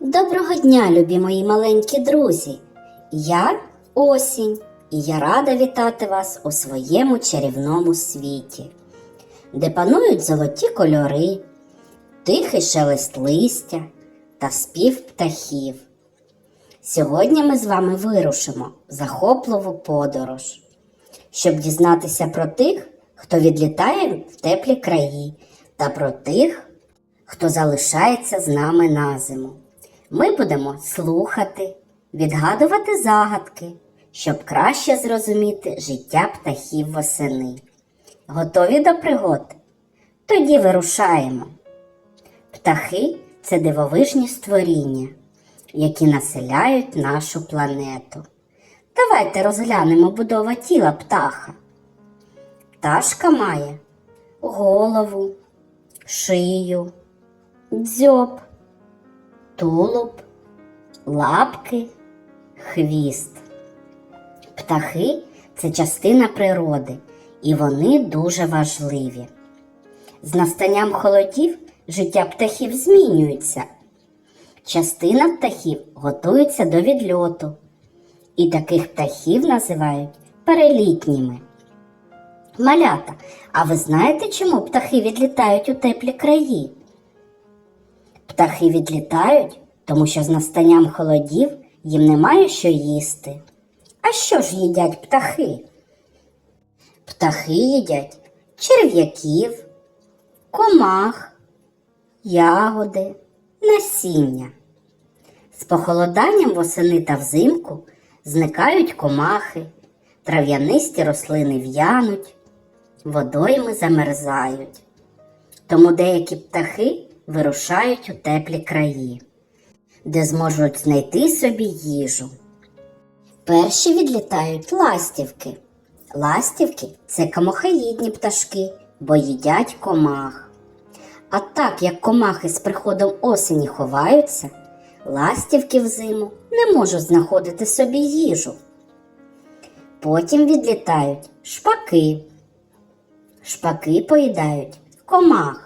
Доброго дня, любі мої маленькі друзі! Я осінь, і я рада вітати вас у своєму чарівному світі, де панують золоті кольори, тихий шелест листя та спів птахів. Сьогодні ми з вами вирушимо в захопливу подорож, щоб дізнатися про тих, хто відлітає в теплі краї, та про тих, хто залишається з нами на зиму. Ми будемо слухати, відгадувати загадки, щоб краще зрозуміти життя птахів восени. Готові до пригод? Тоді вирушаємо. Птахи це дивовижні створіння, які населяють нашу планету. Давайте розглянемо будову тіла птаха. Пташка має голову, шию, дзьоб, тулуб, лапки, хвіст. Птахи це частина природи, і вони дуже важливі. З настанням холодів життя птахів змінюється. Частина птахів готується до відльоту, і таких птахів називають перелітніми. Малята, а ви знаєте, чому птахи відлітають у теплі краї? Птахи відлітають, тому що з настанням холодів їм немає що їсти. А що ж їдять птахи? Птахи їдять черв'яків, комах, ягоди, насіння. З похолоданням восени та взимку зникають комахи, трав'янисті рослини в'януть, водойми замерзають. Тому деякі птахи вирушають у теплі краї, де зможуть знайти собі їжу. Перші відлітають ластівки. Ластівки це комахоїдні пташки, бо їдять комах. А так як комахи з приходом осені ховаються, ластівки взиму не можуть знаходити собі їжу. Потім відлітають шпаки. Шпаки поїдають комах,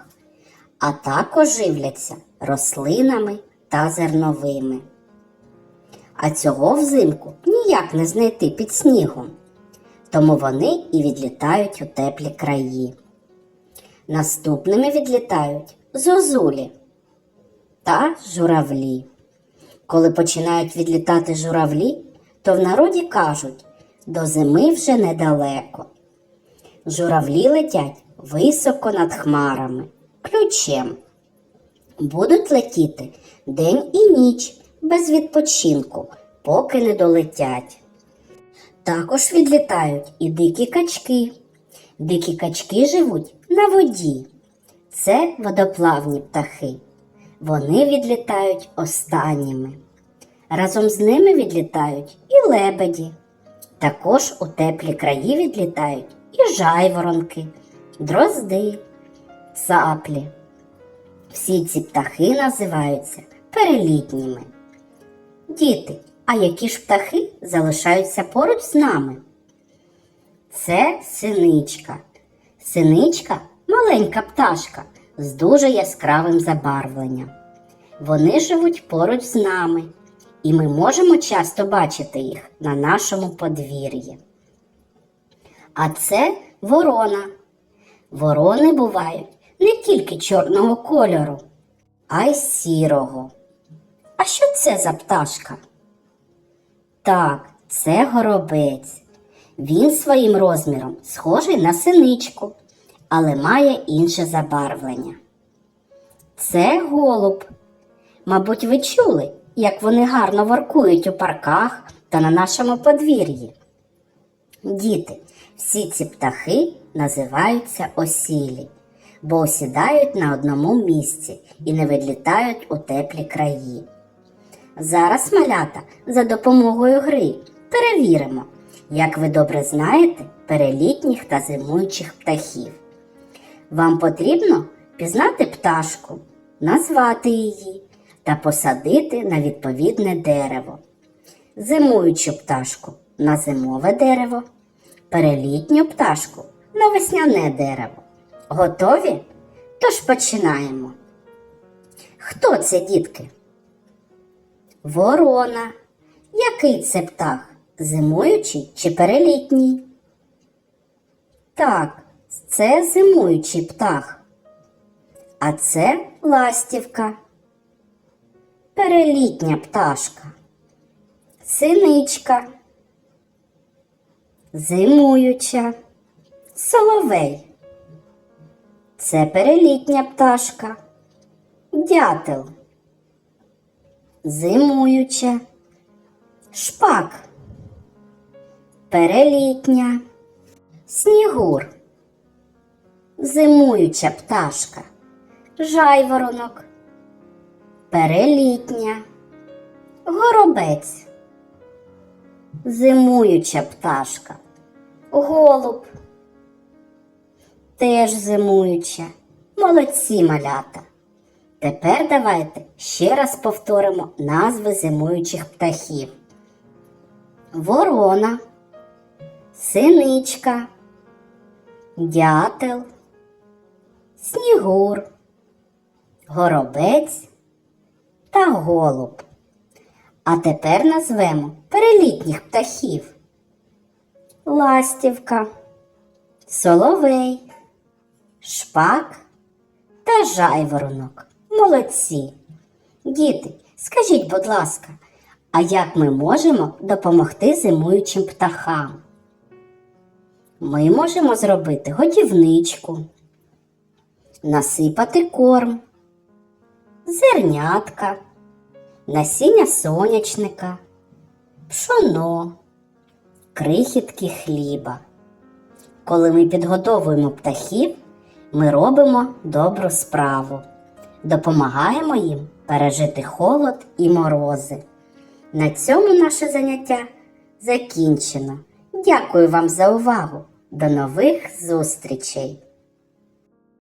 а також живляться рослинами та зерновими. А цього взимку ніяк не знайти під снігом, тому вони і відлітають у теплі краї. Наступними відлітають зозулі та журавлі. Коли починають відлітати журавлі, то в народі кажуть до зими вже недалеко. Журавлі летять високо над хмарами, ключем. Будуть летіти день і ніч без відпочинку, поки не долетять. Також відлітають і дикі качки. Дикі качки живуть на воді. Це водоплавні птахи. Вони відлітають останніми. Разом з ними відлітають і лебеді. Також у теплі краї відлітають і жайворонки, дрозди, цаплі. Всі ці птахи називаються перелітніми. Діти, а які ж птахи залишаються поруч з нами? Це синичка. Синичка маленька пташка з дуже яскравим забарвленням. Вони живуть поруч з нами, і ми можемо часто бачити їх на нашому подвір'ї. А це ворона. Ворони бувають не тільки чорного кольору, а й сірого. А що це за пташка? Так, це горобець. Він своїм розміром схожий на синичку, але має інше забарвлення. Це голуб. Мабуть, ви чули, як вони гарно воркують у парках та на нашому подвір'ї. Діти, всі ці птахи називаються осілі, бо осідають на одному місці і не відлітають у теплі краї. Зараз, малята, за допомогою гри перевіримо, як ви добре знаєте перелітніх та зимуючих птахів. Вам потрібно пізнати пташку, назвати її та посадити на відповідне дерево. Зимуючу пташку на зимове дерево, перелітню пташку на весняне дерево. Готові? Тож починаємо. Хто це, дітки? Ворона. Який це птах? Зимуючий чи перелітній? Так, це зимуючий птах. А це ластівка. Перелітня пташка. Синичка. Зимуюча. Соловей. Це перелітня пташка. Дятел. Зимуюча. Шпак. Перелітня. Снігур. Зимуюча пташка. Жайворонок. Перелітня. Горобець. Зимуюча пташка. Голуб. Теж зимуюча. Молодці малята. Тепер давайте ще раз повторимо назви зимуючих птахів. Ворона, синичка, дятел, снігур, горобець та голуб. А тепер назвемо перелітніх птахів. Ластівка, соловей, шпак та жайворонок. Молодці. Діти, скажіть, будь ласка, а як ми можемо допомогти зимуючим птахам? Ми можемо зробити годівничку, насипати корм, зернятка, насіння сонячника, пшоно, крихітки хліба. Коли ми підгодовуємо птахів, ми робимо добру справу, допомагаємо їм пережити холод і морози. На цьому наше заняття закінчено. Дякую вам за увагу. До нових зустрічей!